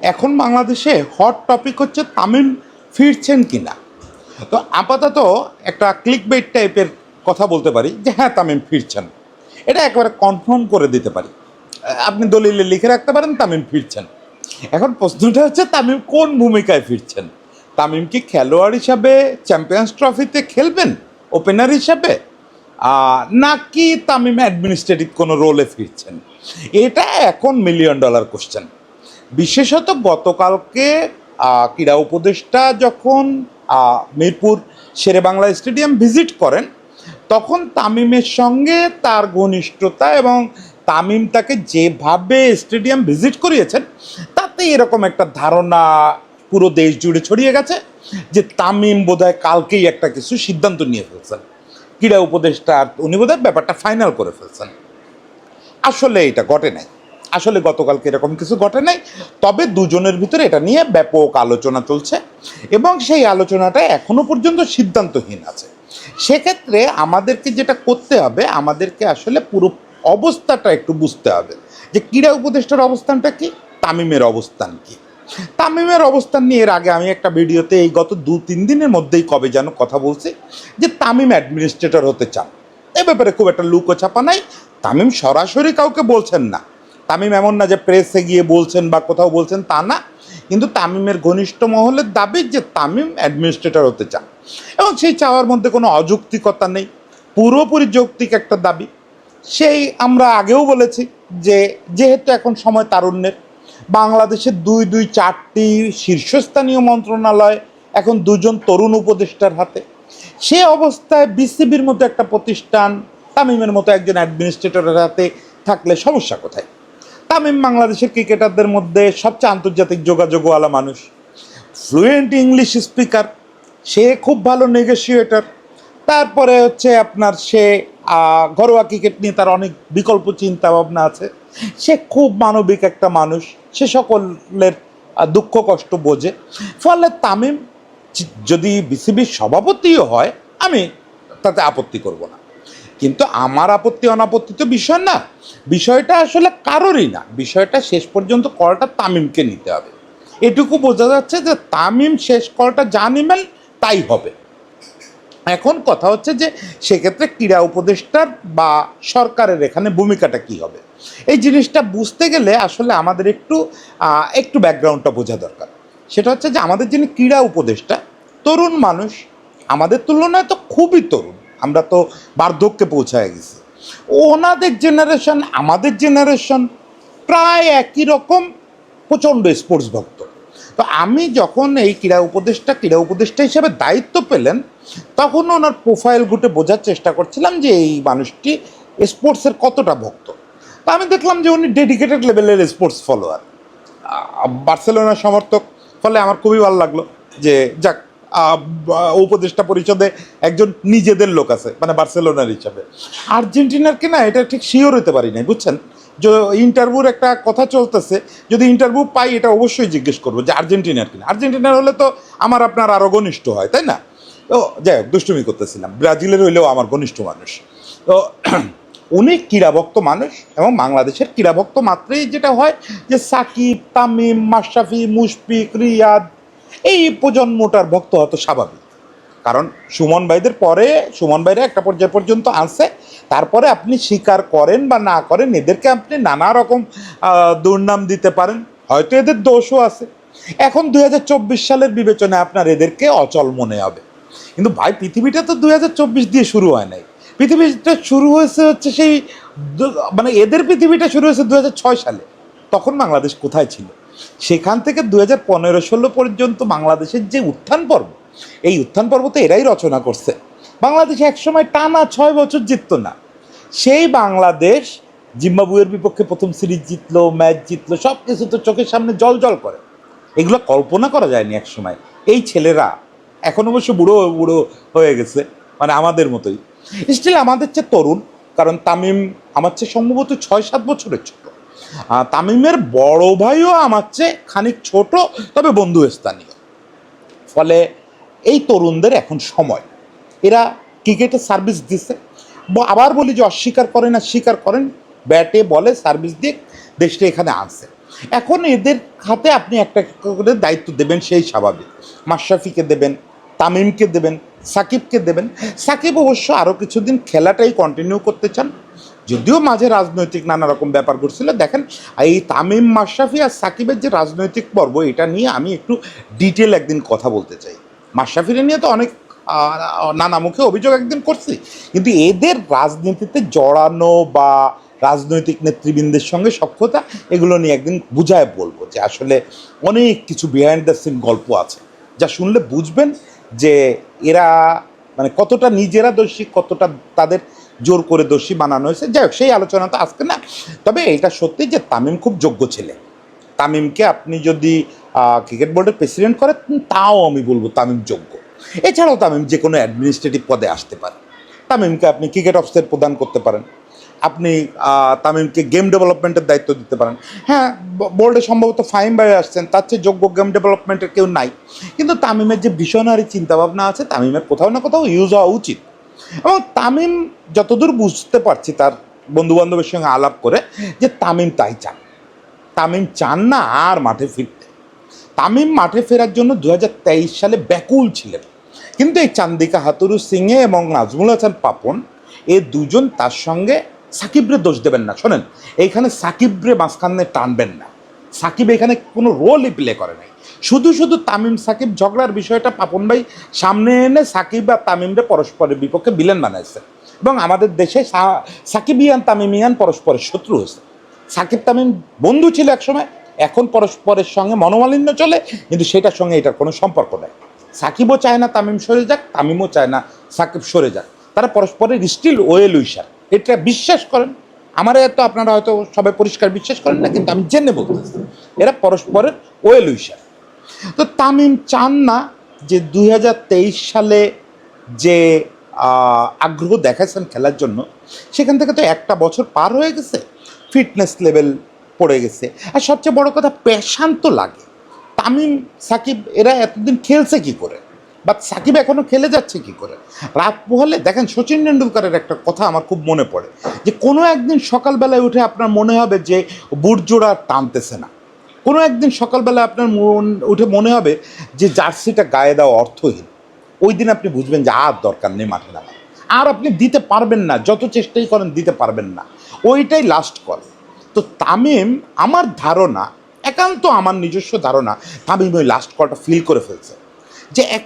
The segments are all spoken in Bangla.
এখন বাংলাদেশে হট টপিক হচ্ছে তামিম ফিরছেন কি না তো আপাতত একটা ক্লিক বেট টাইপের কথা বলতে পারি যে হ্যাঁ তামিম ফিরছেন। এটা একেবারে কনফার্ম করে দিতে পারি। আপনি দলিলে লিখে রাখতে পারেন তামিম ফিরছেন। এখন প্রশ্নটা হচ্ছে তামিম কোন ভূমিকায় ফিরছেন? তামিম কি খেলোয়াড় হিসাবে চ্যাম্পিয়ন্স ট্রফিতে খেলবেন? ওপেনার হিসাবে? নাকি তামিম অ্যাডমিনিস্ট্রেটিভ কোনো রোলে ফিরছেন? এটা এখন মিলিয়ন ডলার কোশ্চেন বিশেষত গতকালকে ক্রীড়া উপদেষ্টা যখন মিরপুর শেরে বাংলা স্টেডিয়াম ভিজিট করেন, তখন তামিমের সঙ্গে তার ঘনিষ্ঠতা এবং তামিম তাকে যেভাবে স্টেডিয়াম ভিজিট করিয়েছেন তাতে এরকম একটা ধারণা পুরো দেশ জুড়ে ছড়িয়ে গেছে যে তামিম বোধহয় কালকেই একটা কিছু সিদ্ধান্ত নিয়ে ফেলছেন। ক্রীড়া উপদেষ্টা আর উনি বোধহয় ব্যাপারটা ফাইনাল করে ফেলছেন। আসলে এটা ঘটে নাই। আসলে গতকালকে এরকম কিছু ঘটে নাই। তবে দুজনের ভিতরে এটা নিয়ে ব্যাপক আলোচনা চলছে এবং সেই আলোচনাটা এখনও পর্যন্ত সিদ্ধান্তহীন আছে। সেক্ষেত্রে আমাদেরকে যেটা করতে হবে, আমাদেরকে আসলে পুরো অবস্থাটা একটু বুঝতে হবে যে ক্রীড়া উপদেষ্টার অবস্থানটা কি, তামিমের অবস্থান কি। তামিমের অবস্থান নিয়ে এর আগে আমি একটা ভিডিওতে এই গত দু তিন দিনের মধ্যেই কবে যেন কথা বলছি যে তামিম অ্যাডমিনিস্ট্রেটর হতে চান। এ ব্যাপারে খুব একটা লুকো ছাপা নাই। তামিম সরাসরি কাউকে বলছেন না। তামিম এমন না যে প্রেসে গিয়ে বলছেন বা কোথাও বলছেন তা না। কিন্তু তামিমের ঘনিষ্ঠ মহলের দাবি যে তামিম অ্যাডমিনিস্ট্রেটর হতে চান। এবং সেই চাওয়ার মধ্যে কোনো অযৌক্তিকতা নেই। পুরোপুরি যৌক্তিক একটা দাবি। সেই আমরা আগেও বলেছি যে, যেহেতু এখন সময় তারুণ্যের, বাংলাদেশের দুই দুই চারটি শীর্ষস্থানীয় মন্ত্রণালয় এখন দুজন তরুণ উপদেষ্টার হাতে। সে অবস্থায় বিসিবির মতো একটা প্রতিষ্ঠান তামিমের মতো একজন অ্যাডমিনিস্ট্রেটরের হাতে থাকলে সমস্যা কোথায়? তামিম বাংলাদেশের ক্রিকেটারদের মধ্যে সবচেয়ে আন্তর্জাতিক যোগাযোগওয়ালা মানুষ। ফ্লুয়েন্ট ইংলিশ স্পিকার সে খুব ভালো নেগোসিয়েটর তারপরে হচ্ছে আপনার সে ঘরোয়া ক্রিকেট নিয়ে তার অনেক বিকল্প চিন্তা ভাবনা আছে। সে খুব মানবিক একটা মানুষ। সে সকলের দুঃখ কষ্ট বোঝে। ফলে তামিম, যদি বিসিবির সভাপতিও হয়, আমি তাতে আপত্তি করব না। কিন্তু আমার আপত্তি, অনাপত্তি তো বিষয় না। বিষয়টা আসলে কারোরই না। বিষয়টা শেষ পর্যন্ত কলটা তামিমকে নিতে হবে। এটুকু বোঝা যাচ্ছে যে তামিম শেষ কলটা যা নেবেন তাই হবে। এখন কথা হচ্ছে যে সেক্ষেত্রে ক্রীড়া উপদেষ্টার বা সরকারের এখানে ভূমিকাটা কি হবে? এই জিনিসটা বুঝতে গেলে আসলে আমাদের একটু একটু ব্যাকগ্রাউন্ডটা বোঝা দরকার। সেটা হচ্ছে যে আমাদের যিনি ক্রীড়া উপদেষ্টা, তরুণ মানুষ, আমাদের তুলনায় তো খুবই তরুণ। আমরা তো বার্ধক্যে পৌঁছায় গেছি। ওনাদের জেনারেশন আমাদের জেনারেশন প্রায় একই রকম প্রচণ্ড স্পোর্টস ভক্ত। তো আমি যখন এই ক্রীড়া উপদেষ্টা ক্রীড়া উপদেষ্টা হিসেবে দায়িত্ব পেলেন, তখন ওনার প্রোফাইল ঘুটে বোঝার চেষ্টা করছিলাম যে এই মানুষটি স্পোর্টসের কতটা ভক্ত। তা আমি দেখলাম যে উনি ডেডিকেটেড লেভেলের স্পোর্টস ফলোয়ার বার্সেলোনার সমর্থক, ফলে আমার খুবই ভালো লাগল যে যাক উপদেষ্টা পরিষদে একজন নিজেদের লোক আছে মানে বার্সেলোনার হিসাবে। আর্জেন্টিনার কিনা এটা ঠিক শিওর হতে পারি নাই, বুঝছেন? যে ইন্টারভিউর একটা কথা চলতেছে, যদি ইন্টারভিউ পাই এটা অবশ্যই জিজ্ঞেস করব যে আর্জেন্টিনার কিনা আর্জেন্টিনার হলে তো আমার আপনার আরও ঘনিষ্ঠ হয়, তাই না? তো যাই হোক, দুষ্টুমি করতেছিলাম। ব্রাজিলের হইলেও আমার ঘনিষ্ঠ মানুষ। তো উনি ক্রীড়াভক্ত মানুষ এবং বাংলাদেশের ক্রীড়াভক্ত মাত্রেই যেটা হয় যে সাকিব, তামিম, মাশরাফি, মুশফিক, রিয়াদ এই প্রজন্মটার ভক্ত হতো স্বাভাবিক। কারণ সুমন ভাইদের পরে, সুমন ভাইরা একটা পর্যায় পর্যন্ত আসে তারপরে আপনি স্বীকার করেন বা না করেন, এদেরকে আপনি নানা রকম দুর্নাম দিতে পারেন। হয়তো এদের দোষও আছে। এখন দুই হাজার চব্বিশ সালের বিবেচনায় আপনার এদেরকে অচল মনে হবে। কিন্তু ভাই, পৃথিবীটা তো দু হাজার চব্বিশ দিয়ে শুরু হয় নাই। পৃথিবীটা শুরু হয়েছে হচ্ছে সেই মানে এদের পৃথিবীটা শুরু হয়েছে দু হাজার ছয় সালে। তখন বাংলাদেশ কোথায় ছিল? সেখান থেকে দু হাজার পনেরো ষোলো পর্যন্ত বাংলাদেশের যে উত্থান পর্ব, এই উত্থান পর্ব তো এরাই রচনা করছে। বাংলাদেশ একসময় টানা ছয় বছর জিততো না। সেই বাংলাদেশ জিম্বাবুয়ের বিপক্ষে প্রথম সিরিজ জিতলো, ম্যাচ জিতলো সব কিছু তো চোখের সামনে জল জল করে। এগুলো কল্পনা করা যায়নি এক সময় এই ছেলেরা এখন অবশ্য বুড়ো বুড়ো হয়ে গেছে মানে আমাদের মতোই। স্টিল আমাদের চেয়ে তরুণ, কারণ তামিম আমার চেয়ে সম্ভবত ছয় সাত বছরের ছোট। তামিমের বড় ভাইও আমার চেয়ে খানিক ছোট, তবে বন্ধু স্থানীয়। ফলে এই তরুণদের এখন সময়। এরা ক্রিকেটে সার্ভিস দিছে। আবার বলি যে অস্বীকার করেন না স্বীকার করেন, ব্যাটে, বলে সার্ভিস দিয়ে দেশটা এখানে আনছে। এখন এদের হাতে আপনি একটা করে দায়িত্ব দেবেন, সেই স্বাভাবিক। মাশরাফিকে দেবেন, তামিমকে দেবেন, সাকিবকে দেবেন। সাকিব অবশ্য আরও কিছুদিন খেলাটাই কন্টিনিউ করতে চান। যদিও মাঝে রাজনৈতিক নানা রকম ব্যাপার ঘটছিল, দেখেন এই তামিম মাশরাফি আর সাকিবের যে রাজনৈতিক পর্ব, এটা নিয়ে আমি একটু ডিটেল একদিন কথা বলতে চাই। মাশরাফিরে নিয়ে তো অনেক নানা মুখে অভিযোগ একদিন করছি, কিন্তু এদের রাজনীতিতে জড়ানো বা রাজনৈতিক নেতৃবৃন্দের সঙ্গে সক্ষতা এগুলো নিয়ে একদিন বুঝায় বলব যে আসলে অনেক কিছু বিহাইন্ড দ্য সিন গল্প আছে। যা শুনলে বুঝবেন যে এরা মানে কতটা নিজেরা দোষী, কতটা তাদের জোর করে দোষী বানানো হয়েছে। যাই হোক, সেই আলোচনা তো আজকে না। তবে এটা সত্যি যে তামিম খুব যোগ্য ছেলে। তামিমকে আপনি যদি ক্রিকেট বোর্ডের প্রেসিডেন্ট করেন, তাও আমি বলব তামিম যোগ্য। এছাড়াও তামিম যে কোনো অ্যাডমিনিস্ট্রেটিভ পদে আসতে পারে। তামিমকে আপনি ক্রিকেট অফিসার প্রদান করতে পারেন। আপনি তামিমকে গেম ডেভেলপমেন্টের দায়িত্ব দিতে পারেন। হ্যাঁ বোর্ডে সম্ভবত ফাইম বাই আসছেন, তার চেয়ে যোগ্য গেম ডেভেলপমেন্টের কেউ নাই। কিন্তু তামিমের যে ভীষণারি চিন্তাভাবনা আছে, তামিমের কোথাও না কোথাও ইউজ হওয়া উচিত। এবং তামিম যতদূর বুঝতে পারছি তার বন্ধু বান্ধবের সঙ্গে আলাপ করে যে তামিম তাই চান। তামিম চান না আর মাঠে ফিরতে। তামিম মাঠে ফেরার জন্য দু হাজার তেইশ সালে ব্যাকুল ছিলেন। কিন্তু এই চান্দিকা হাতুরু সিংয়ে এবং নাজমুল হাসান পাপন এ দুজন তার সঙ্গে সাকিবরে দোষ দেবেন না। শোনেন, এইখানে সাকিবরে মাঝখানে টানবেন না। সাকিব এখানে কোনো রোলই প্লে করে নাই। শুধু শুধু তামিম, সাকিব ঝগড়ার বিষয়টা পাপন ভাই সামনে এনে সাকিব আর তামিমরে পরস্পরের বিপক্ষে বিলেন বানাইছে। এবং আমাদের দেশে সাকিবিয়ান, তামিমিয়ান পরস্পরের শত্রু হয়েছে। সাকিব, তামিম বন্ধু ছিল একসময়, এখন পরস্পরের সঙ্গে মনোমালিন্য চলে, কিন্তু সেটার সঙ্গে এটার কোনো সম্পর্ক নেই। সাকিবও চায় না তামিম সরে যাক, তামিমও চায় না সাকিব সরে যাক। তারা পরস্পরের স্টিল ওয়েল উইশার এটা বিশ্বাস করেন? আমার এত আপনারা হয়তো সবাই পরিষ্কার বিশ্বাস করেন না, কিন্তু আমি জেনে বলতেছি। এরা পরস্পরের ওয়েল উইশার তো তামিম চান না যে দুই হাজার তেইশ সালে যে আগ্রহ দেখাচ্ছেন খেলার জন্য, সেখান থেকে তো একটা বছর পার হয়ে গেছে, ফিটনেস লেভেল পড়ে গেছে। আর সবচেয়ে বড় কথা প্যাশান তো লাগে। তামিম, সাকিব, এরা এতদিন খেলছে কি করে? বা সাকিব এখনও খেলে যাচ্ছে কি করে? রাত পোহালে, দেখেন সচিন টেন্ডুলকারের একটা কথা আমার খুব মনে পড়ে, যে কোনো একদিন সকালবেলায় উঠে আপনার মনে হবে যে বুটজোড়া টানতেছে না। কোনো একদিন সকালবেলা আপনার মন, উঠে মনে হবে যে জার্সিটা গায়ে দেওয়া অর্থহীন। ওই দিন আপনি বুঝবেন যে আর দরকার নেই মাঠে নামা। আর আপনি দিতে পারবেন না, যত চেষ্টাই করেন দিতে পারবেন না। ওইটাই লাস্ট কল তো তামিম, আমার ধারণা, একান্ত আমার নিজস্ব ধারণা, তামিম ওই লাস্ট কলটা ফিল করে ফেলছে। যে এক,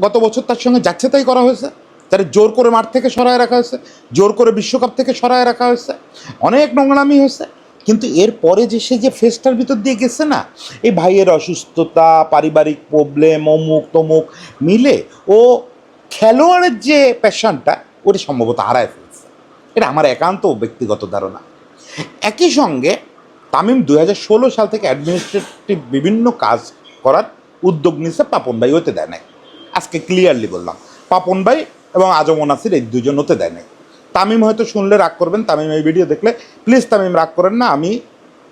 গত বছর তার সঙ্গে যাচ্ছে তাই করা হয়েছে। তার জোর করে মাঠ থেকে সরায় রাখা হয়েছে, জোর করে বিশ্বকাপ থেকে সরায় রাখা হয়েছে। অনেক নোংরামি হয়েছে। কিন্তু এরপরে যে সে যে ফেসটার ভিতর দিয়ে গেছে না, এই ভাইয়ের অসুস্থতা, পারিবারিক প্রবলেম অমুক তমুক মিলে ও খেলোয়াড়ের যে প্যাশনটা ওটা সম্ভবত হারায় ফেলছে। এটা আমার একান্ত ব্যক্তিগত ধারণা। একই সঙ্গে তামিম দু হাজার ষোলো সাল থেকে অ্যাডমিনিস্ট্রেটিভ বিভিন্ন কাজ করার উদ্যোগ নিচ্ছে পাপন ভাই হতে দেয় নাই। আজকে ক্লিয়ারলি বললাম, পাপন ভাই এবং আজম নাসির এই দুজন হতে দেয় নাই। তামিম হয়তো শুনলে রাগ করবেন, তামিম এই ভিডিও দেখলে। প্লিজ তামিম, রাগ করেন না, আমি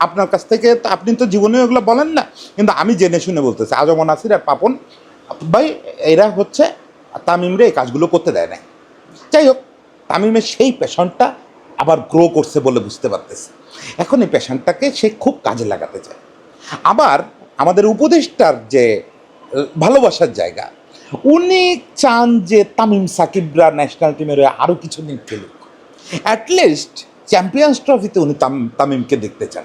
আপনার কাছ থেকে আপনি তো জীবনে ওগুলো বলেন না, কিন্তু আমি জেনে শুনে বলতেছি আজম নাসির আর পাপন। ভাই, এরা হচ্ছে তামিমরে এই কাজগুলো করতে দেয় না যাই হোক, তামিমের সেই প্যাশনটা আবার গ্রো করছে বলে বুঝতে পারতেছে। এখন এই প্যাশনটাকে সে খুব কাজে লাগাতে চায়। আবার আমাদের উপদেষ্টার যে ভালোবাসার জায়গা উনি চান যে তামিম সাকিবরা ন্যাশনাল টিমের আরও কিছুদিন খেলুক। অ্যাটলিস্ট চ্যাম্পিয়ন্স ট্রফিতে উনি তাম- তামিমকে দেখতে চান।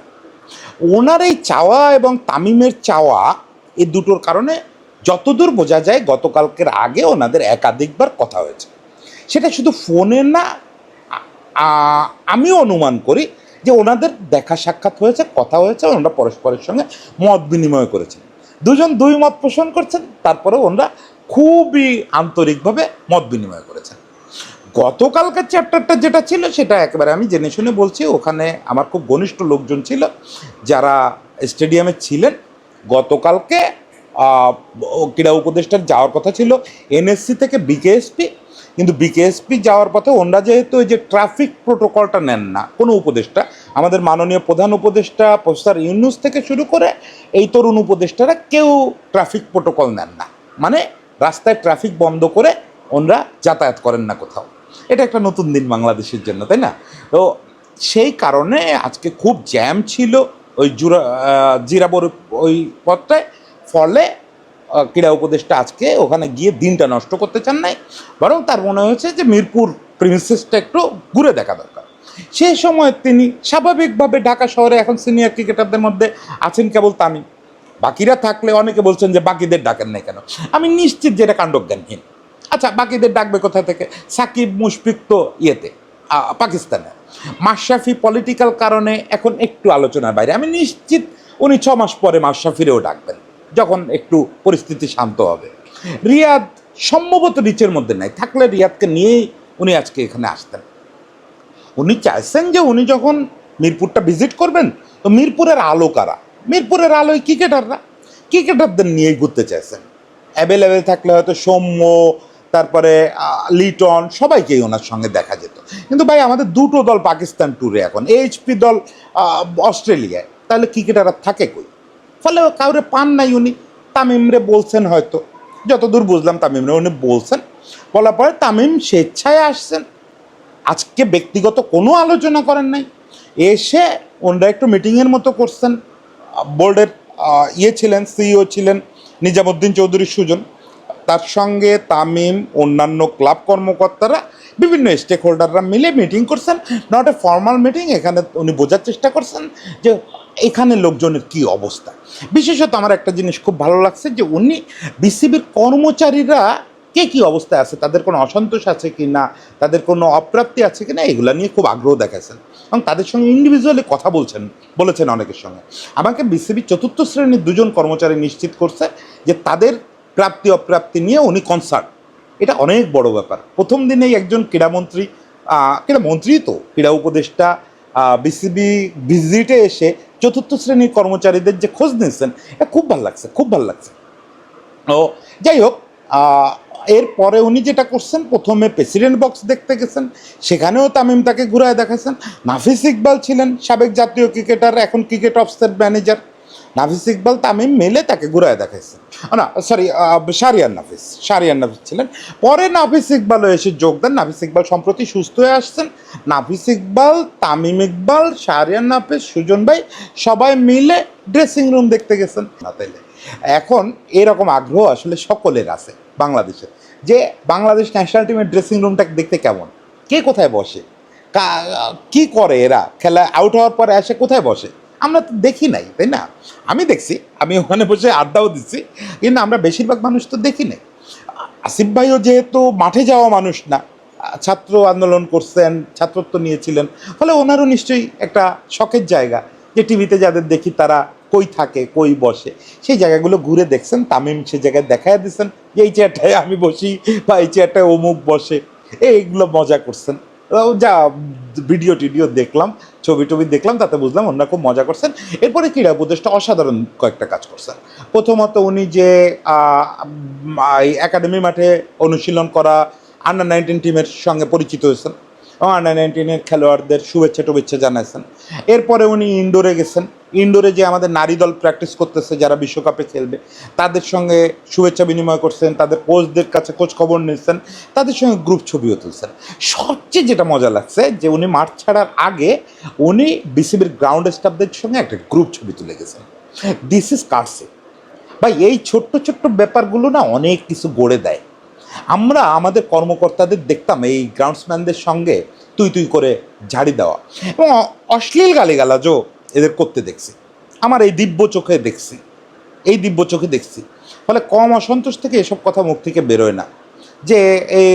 ওনার এই চাওয়া এবং তামিমের চাওয়া এই দুটোর কারণে যতদূর বোঝা যায় গতকালকের আগে ওনাদের একাধিকবার কথা হয়েছে। সেটা শুধু ফোনে না আমিও অনুমান করি যে ওনাদের দেখা সাক্ষাৎ হয়েছে, কথা হয়েছে, ওনারা পরস্পরের সঙ্গে মত বিনিময় করেছেন। দুজন দুই মত পোষণ করছেন তারপরে ওনারা খুবই আন্তরিকভাবে মত বিনিময় করেছেন। গতকালকার চ্যাপ্টারটা যেটা ছিল, সেটা একেবারে আমি জেনে শুনে বলছি, ওখানে আমার খুব ঘনিষ্ঠ লোকজন ছিল, যারা স্টেডিয়ামে ছিলেন। গতকালকে ক্রীড়া উপদেষ্টার যাওয়ার কথা ছিল, এনএসসি থেকে বিকেএসপি। কিন্তু বিকেএসপি যাওয়ার পথে ওনারা যেহেতু ওই যে ট্রাফিক প্রোটোকলটা নেন না, কোনো উপদেষ্টা, আমাদের মাননীয় প্রধান উপদেষ্টা, প্রফেসর ইউনুস থেকে শুরু করে এই তরুণ উপদেষ্টারা কেউ ট্রাফিক প্রোটোকল নেন না। মানে রাস্তায় ট্রাফিক বন্ধ করে ওনারা যাতায়াত করেন না কোথাও। এটা একটা নতুন দিন বাংলাদেশের জন্য, তাই না? তো সেই কারণে আজকে খুব জ্যাম ছিল ওই জুরা জিরাবর ওই পথটায়। ফলে ক্রীড়া উপদেষ্টা আজকে ওখানে গিয়ে দিনটা নষ্ট করতে চান নাই। বরং তার মনে হয়েছে যে মিরপুর প্রিন্সেসটা একটু ঘুরে দেখা দরকার। সেই সময় তিনি স্বাভাবিকভাবে ঢাকা শহরে এখন সিনিয়র ক্রিকেটারদের মধ্যে আছেন কেবল তামিম। বাকিরা থাকলে অনেকে বলছেন যে বাকিদের ডাকেন নাই কেন? আমি নিশ্চিত যে এটা কাণ্ডজ্ঞানহীন। আচ্ছা বাকিদের ডাকবে কোথা থেকে? সাকিব মুশফিক তো ইয়েতে পাকিস্তানে। মাশরাফি পলিটিক্যাল কারণে এখন একটু আলোচনার বাইরে। আমি নিশ্চিত উনি ছ মাস পরে মাশরাফিরেও ডাকবেন, যখন একটু পরিস্থিতি শান্ত হবে। রিয়াদ সম্ভবত রিচের মধ্যে নাই, থাকলে রিয়াদকে নিয়েই উনি আজকে এখানে আসতেন। উনি চাইছেন যে উনি যখন মিরপুরটা ভিজিট করবেন, তো মিরপুরের আলো কারা? মিরপুরের আলোয় ক্রিকেটাররা ক্রিকেটারদের নিয়েই ঘুরতে চাইছেন। অ্যাভেলেবেল থাকলে হয়তো সৌম্য, তারপরে লিটন, সবাইকেই ওনার সঙ্গে দেখা যেত। কিন্তু ভাই, আমাদের দুটো দল পাকিস্তান ট্যুরে এখন। এইচপি দল অস্ট্রেলিয়ায়। তাহলে ক্রিকেটাররা থাকে কই? ফলে কাউরে পান নাই উনি। তামিমরে বলছেন হয়তো। যতদূর বুঝলাম তামিমরে উনি বলছেন। বলার পরে তামিম স্বেচ্ছায় আসছেন। আজকে ব্যক্তিগত কোনো আলোচনা করেন নাই। এসে ওনারা একটু মিটিংয়ের মতো করছেন। বোর্ডের ইয়ে ছিলেন, সিইও ছিলেন নিজামুদ্দিন চৌধুরী সুজন। তার সঙ্গে তামিম, অন্যান্য ক্লাব কর্মকর্তারা, বিভিন্ন স্টেক হোল্ডাররা মিলে মিটিং করছেন। নট এ ফর্মাল মিটিং এখানে উনি বোঝার চেষ্টা করছেন যে এখানে লোকজনের কি অবস্থা। বিশেষত আমার একটা জিনিস খুব ভালো লাগছে যে উনি বিসিবির কর্মচারীরা কে কী অবস্থায় আছে, তাদের কোনো অসন্তোষ আছে কি না, তাদের কোনো অপ্রাপ্তি আছে কি না, এগুলো নিয়ে খুব আগ্রহ দেখাচ্ছেন এবং তাদের সঙ্গে ইন্ডিভিজুয়ালি কথা বলছেন, বলেছেন অনেকের সঙ্গে। আমাকে বিসিবি চতুর্থ শ্রেণির দুজন কর্মচারী নিশ্চিত করছে যে তাদের প্রাপ্তি, অপ্রাপ্তি নিয়ে উনি কনসার্ট এটা অনেক বড় ব্যাপার। প্রথম দিনেই একজন ক্রীড়ামন্ত্রী ক্রীড়া ক্রীড়ামন্ত্রী তো, ক্রীড়া উপদেষ্টা বিসিবি ভিজিটে এসে চতুর্থ শ্রেণির কর্মচারীদের যে খোঁজ নিয়েছেন খুব ভালো লাগছে, খুব ভালো লাগছে। ও যাই হোক এরপরে উনি যেটা করছেন, প্রথমে প্রেসিডেন্ট বক্স দেখতে গেছেন, সেখানেও তামিম তাকে ঘুরায় দেখাচ্ছেন নাফিস ইকবাল ছিলেন সাবেক জাতীয় ক্রিকেটার এখন ক্রিকেট অফসের ম্যানেজার নাফিস ইকবাল, তামিম মেলে তাকে ঘুরায় দেখাইছেন। না সরি শারিয়ান নাফিস শারিয়ান নাফিস ছিলেন। পরে নাফিস ইকবালও এসে যোগ দেন। নাফিস ইকবাল সম্প্রতি সুস্থ হয়ে আসছেন। নাফিস ইকবাল, তামিম ইকবাল, শারিয়ান নাফিস, সুজন ভাই সবাই মিলে ড্রেসিং রুম দেখতে গেছেন। না তাইলে। এখন এরকম আগ্রহ আসলে সকলের আছে। বাংলাদেশে। যে বাংলাদেশ ন্যাশনাল টিমের ড্রেসিং রুমটা দেখতে কেমন? কে কোথায় বসে? কা- করে এরা? খেলা আউট হওয়ার পরে এসে কোথায় বসে? আমরা তো দেখি নাই, তাই না? আমি দেখছি, আমি ওখানে বসে আড্ডাও দিচ্ছি, কিন্তু আমরা বেশিরভাগ মানুষ তো দেখি নাই। আসিফ ভাইও যেহেতু মাঠে যাওয়া মানুষ না, ছাত্র আন্দোলন করছেন, ছাত্রত্ব নিয়েছিলেন, ফলে ওনারও নিশ্চয়ই একটা শখের জায়গা যে টিভিতে যাদের দেখি তারা কই থাকে, কই বসে? সেই জায়গাগুলো ঘুরে দেখছেন, তামিম সে জায়গায় দেখায় দিচ্ছেন যে এই চেয়ারটায় আমি বসি বা এই চেয়ারটায় অমুক বসে। এইগুলো মজা করছেন। যা ভিডিও টিডিও দেখলাম, ছবি টবি দেখলাম, তাতে বুঝলাম ওনারা খুব মজা করছেন। এরপরে ক্রীড়া উপদেষ্টা অসাধারণ কয়েকটা কাজ করছেন। প্রথমত উনি যে একাডেমি মাঠে অনুশীলন করা আন্ডার নাইনটিন টিমের সঙ্গে পরিচিত হয়েছেন। আন্ডার নাইনটিনের খেলোয়াড়দের শুভেচ্ছা টুভেচ্ছা জানাইছেন। এরপরে উনি ইনডোরে গেছেন। ইনডোরে যে আমাদের নারী দল প্র্যাকটিস করতেছে, যারা বিশ্বকাপে খেলবে, তাদের সঙ্গে শুভেচ্ছা বিনিময় করছেন, তাদের কোচদের কাছে খোঁজ খবর নিচ্ছেন, তাদের সঙ্গে গ্রুপ ছবিও তুলছেন। সবচেয়ে যেটা মজা লাগছে, যে উনি মাঠ ছাড়ার আগে উনি বিসিবির গ্রাউন্ড স্টাফদের সঙ্গে একটা গ্রুপ ছবি তুলে গেছেন। দিস ইজ কার্সে ভাই, এই ছোট্ট ছোট্ট ব্যাপারগুলো না অনেক কিছু গড়ে দেয়। আমরা আমাদের কর্মকর্তাদের দেখতাম এই গ্রাউন্ডসম্যানদের সঙ্গে তুই তুই করে ঝাড়ি দেওয়া। এবং অশ্লীল গালিগালাজও এদের করতে দেখছি। আমার এই দিব্য চোখে দেখছি। এই দিব্য চোখে দেখছি। ফলে কম অসন্তোষ থেকে এসব কথা মুখ থেকে বেরোয় না। যে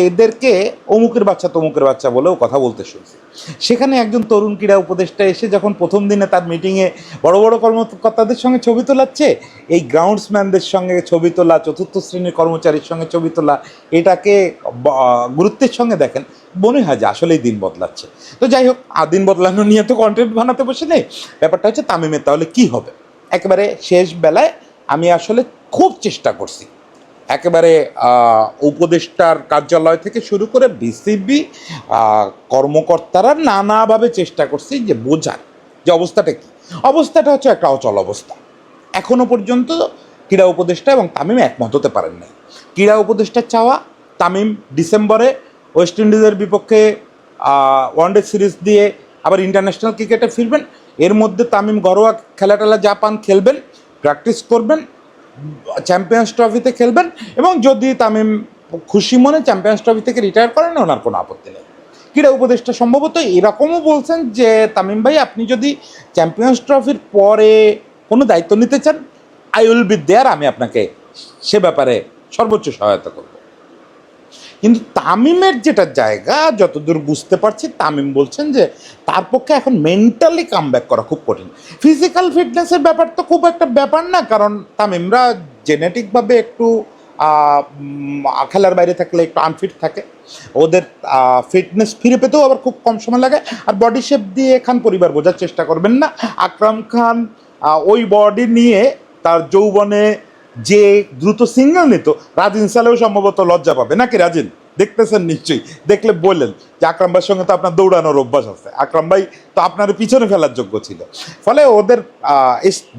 এদেরকে অমুকের বাচ্চা তমুকের বাচ্চা বলেও কথা বলতে শুনছি। সেখানে একজন তরুণ ক্রীড়া উপদেষ্টা এসে যখন প্রথম দিনে তার মিটিংয়ে বড় বড় কর্মকর্তাদের সঙ্গে ছবি তোলাচ্ছে, এই গ্রাউন্ডসম্যানদের সঙ্গে ছবি তোলা, চতুর্থ শ্রেণির কর্মচারীর সঙ্গে ছবি তোলা, এটাকে গুরুত্বের সঙ্গে দেখেন, মনে হয় যে আসলেই দিন বদলাচ্ছে। তো যাই হোক আর দিন বদলানো নিয়ে তো কন্টেন্ট বানাতে বসে নেই। ব্যাপারটা হচ্ছে তামিমের, তাহলে কি হবে? একেবারে শেষ বেলায় আমি আসলে খুব চেষ্টা করছি। একেবারে উপদেষ্টার কার্যালয় থেকে শুরু করে বিসিবি কর্মকর্তারা নানাভাবে চেষ্টা করছি যে বোঝার যে অবস্থাটা কী। অবস্থাটা হচ্ছে একটা অচল অবস্থা। এখনও পর্যন্ত ক্রীড়া উপদেষ্টা এবং তামিম একমত হতে পারেন নাই। ক্রীড়া উপদেষ্টার চাওয়া তামিম ডিসেম্বরে ওয়েস্ট ইন্ডিজের বিপক্ষে ওয়ানডে সিরিজ দিয়ে আবার ইন্টারন্যাশনাল ক্রিকেটে ফিরবেন। এর মধ্যে তামিম ঘরোয়া খেলা টেলা জাপান খেলবেন, প্র্যাকটিস করবেন। চ্যাম্পিয়ন্স ট্রফিতে খেলবেন এবং যদি তামিম খুশি মনে চ্যাম্পিয়ন্স ট্রফি থেকে রিটায়ার করেন, ওনার কোনো আপত্তি নেই। ক্রীড়া উপদেষ্টা সম্ভবত এরকমও বলছেন যে, তামিম ভাই, আপনি যদি চ্যাম্পিয়ন্স ট্রফির পরে কোনো দায়িত্ব নিতে চান আই উইল বি দেয়ার আমি আপনাকে সে ব্যাপারে সর্বোচ্চ সহায়তা করব। কিন্তু তামিমের যেটা জায়গা, যতদূর বুঝতে পারছি, তামিম বলছেন যে তার পক্ষে এখন মেন্টালি কাম করা খুব কঠিন। ফিজিক্যাল ফিটনেসের ব্যাপার তো খুব একটা ব্যাপার না, কারণ তামিমরা জেনেটিকভাবে একটু খেলার বাইরে থাকলে একটু আনফিট থাকে। ওদের ফিটনেস ফিরে পেতেও আবার খুব কম সময় লাগে। আর বডি শেপ দিয়ে খান পরিবার বোঝার চেষ্টা করবেন না। আকরাম খান ওই বডি নিয়ে তার যৌবনে যে দ্রুত সিঙ্গেল নিত, রাজিন সালেও সম্ভবত লজ্জা পাবে। নাকি রাজিন? দেখতেছেন নিশ্চয়ই। দেখলে বললেন যে আকরাম ভাইয়ের সঙ্গে তো আপনার দৌড়ানোর অভ্যাস আছে। আকরাম ভাই তো আপনার পিছনে ফেলার যোগ্য ছিল। ফলে ওদের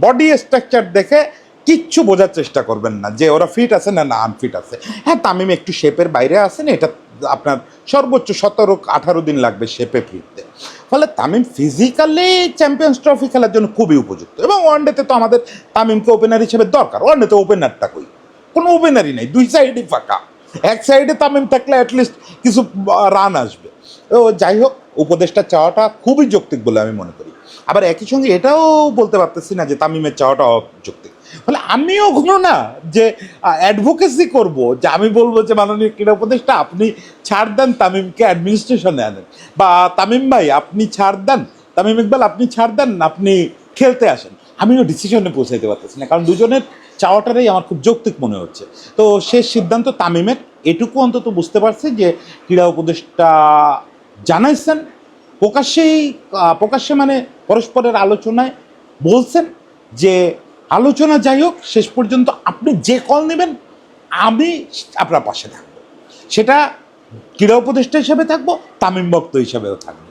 বডি স্ট্রাকচার দেখে কিচ্ছু বোঝার চেষ্টা করবেন না, যে ওরা ফিট আছে না না আনফিট আছে। হ্যাঁ তামিম একটু শেপের বাইরে আছেন এটা আপনার সর্বোচ্চ সতেরো আঠারো দিন লাগবে শেপে ফিরতে। ফলে তামিম ফিজিক্যালি চ্যাম্পিয়ন্স ট্রফি খেলার জন্য খুবই উপযুক্ত। এবং ওয়ানডেতে তো আমাদের তামিমকে ওপেনার হিসেবে দরকার। ওয়ানডেতে ওপেনারটা কই? কোনো ওপেনারই নেই। দুই সাইডই ফাঁকা। এক সাইডে তামিম থাকলে অ্যাটলিস্ট কিছু রান আসবে। ও যাই হোক, উপদেশটা চাওয়াটা খুবই যৌক্তিক বলে আমি মনে করি। আবার একই সঙ্গে এটাও বলতে পারতেছি না যে তামিমের চাওয়াটা অযৌক্তিক। ফলে আমিও কোনো না, যে অ্যাডভোকেসি করব। যে, আমি বলব যে, মাননীয় ক্রীড়া উপদেষ্টা, আপনি ছাড় দেন তামিমকে অ্যাডমিনিস্ট্রেশনে আনেন। বা, তামিম ভাই, আপনি ছাড় দেন, তামিম ইকবাল, আপনি ছাড় দেন, আপনি খেলতে আসেন। আমিও ডিসিশনে পৌঁছাইতে পারতেছি না, কারণ দুজনের চাওয়াটারই আমার খুব যৌক্তিক মনে হচ্ছে। তো শেষ সিদ্ধান্ত তামিমের, এটুকু অন্তত বুঝতে পারছি যে, ক্রীড়া উপদেষ্টা জানাইছেন, প্রকাশ্যেই প্রকাশ্যে মানে পরস্পরের আলোচনায় বলছেন যে আলোচনা যাই হোক, শেষ পর্যন্ত আপনি যে কল নেবেন, আমি আপনার পাশে থাকব। সেটা ক্রীড়া উপদেষ্টা হিসাবে থাকব, তামিম ভক্ত হিসাবেও থাকব।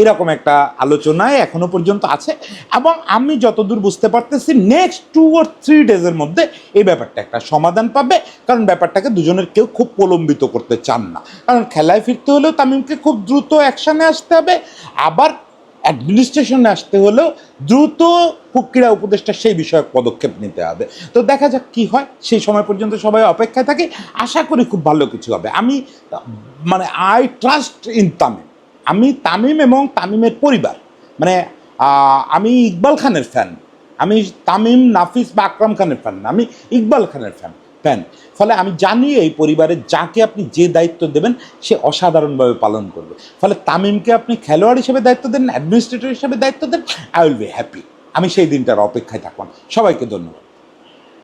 এরকম একটা আলোচনায় এখনও পর্যন্ত আছে এবং আমি যতদূর বুঝতে পারতেছি নেক্সট টু অর থ্রি ডেজের মধ্যে এই ব্যাপারটা একটা সমাধান পাবে। কারণ ব্যাপারটাকে দুজনের কেউ খুব প্রলম্বিত করতে চান না। কারণ খেলায় ফিরতে হলেও তামিমকে খুব দ্রুত অ্যাকশানে আসতে হবে। আবার অ্যাডমিনিস্ট্রেশনে আসতে হলেও দ্রুত ক্রীড়া উপদেষ্টা সেই বিষয়ক পদক্ষেপ নিতে হবে। তো দেখা যাক কি হয়, সেই সময় পর্যন্ত সবাই অপেক্ষায় থাকে। আশা করি খুব ভালো কিছু হবে। আমি মানে আই ট্রাস্ট ইন তামিম আমি তামিম এবং তামিমের পরিবার। মানে আমি ইকবাল খানের ফ্যান আমি তামিম নাফিস বা আকরাম খানের ফ্যান আমি ইকবাল খানের ফ্যান ফ্যান ফলে আমি জানি এই পরিবারে যাকে আপনি যে দায়িত্ব দেবেন, সে অসাধারণভাবে পালন করবে। ফলে তামিমকে আপনি খেলোয়াড় হিসেবে দায়িত্ব দেন অ্যাডমিনিস্ট্রেটর হিসেবে দায়িত্ব দেন আই উইল বি হ্যাপি আমি সেই দিনটার অপেক্ষায় থাকলাম সবাইকে ধন্যবাদ।